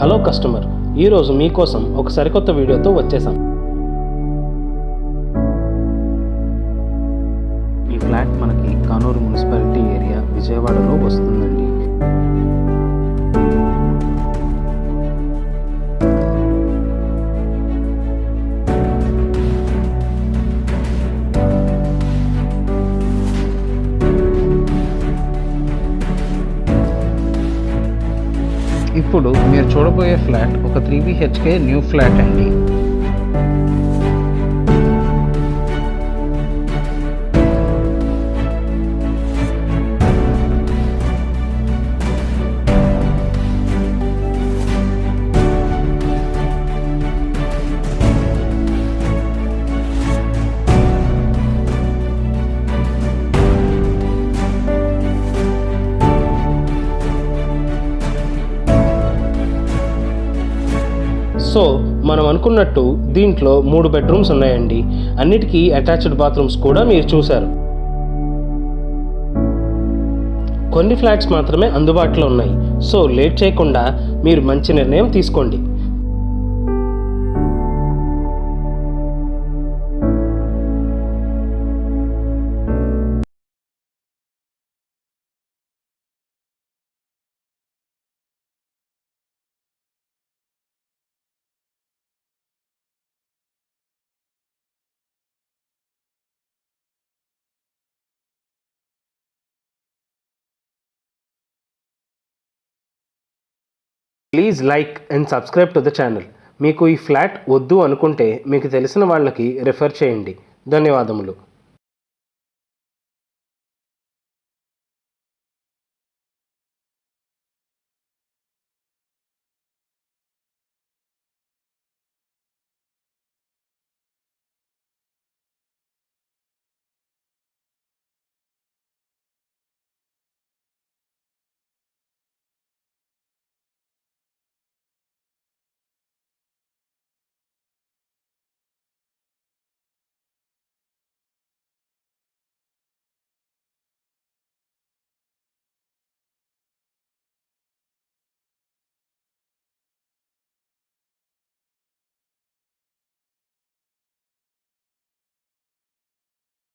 Hello customer ఈరోజు మీకోసం ఒక సరికొత్త వీడియోతో వచ్చేసాం. ఈ ఫ్లాట్ మనకి కానూరు మున్సిపాలిటీ ఏరియా విజయవాడలో వస్తుందండి. ఇప్పుడు మీరు చూడబోయే ఫ్లాట్ ఒక త్రీ బిహెచ్కే న్యూ ఫ్లాట్ అండి. సో మనం అనుకున్నట్టు దీంట్లో మూడు బెడ్రూమ్స్ ఉన్నాయండి. అన్నిటికీ అటాచ్డ్ బాత్రూమ్స్ కూడా మీరు చూశారు. కొన్ని ఫ్లాట్స్ మాత్రమే అందుబాటులో ఉన్నాయి. సో లేట్ చేయకుండా మీరు మంచి నిర్ణయం తీసుకోండి. Please like and subscribe to the channel మీకు ఈ ఫ్లాట్ వద్దు అనుకుంటే మీకు తెలిసిన వాళ్ళకి రిఫర్ చేయండి. ధన్యవాదములు.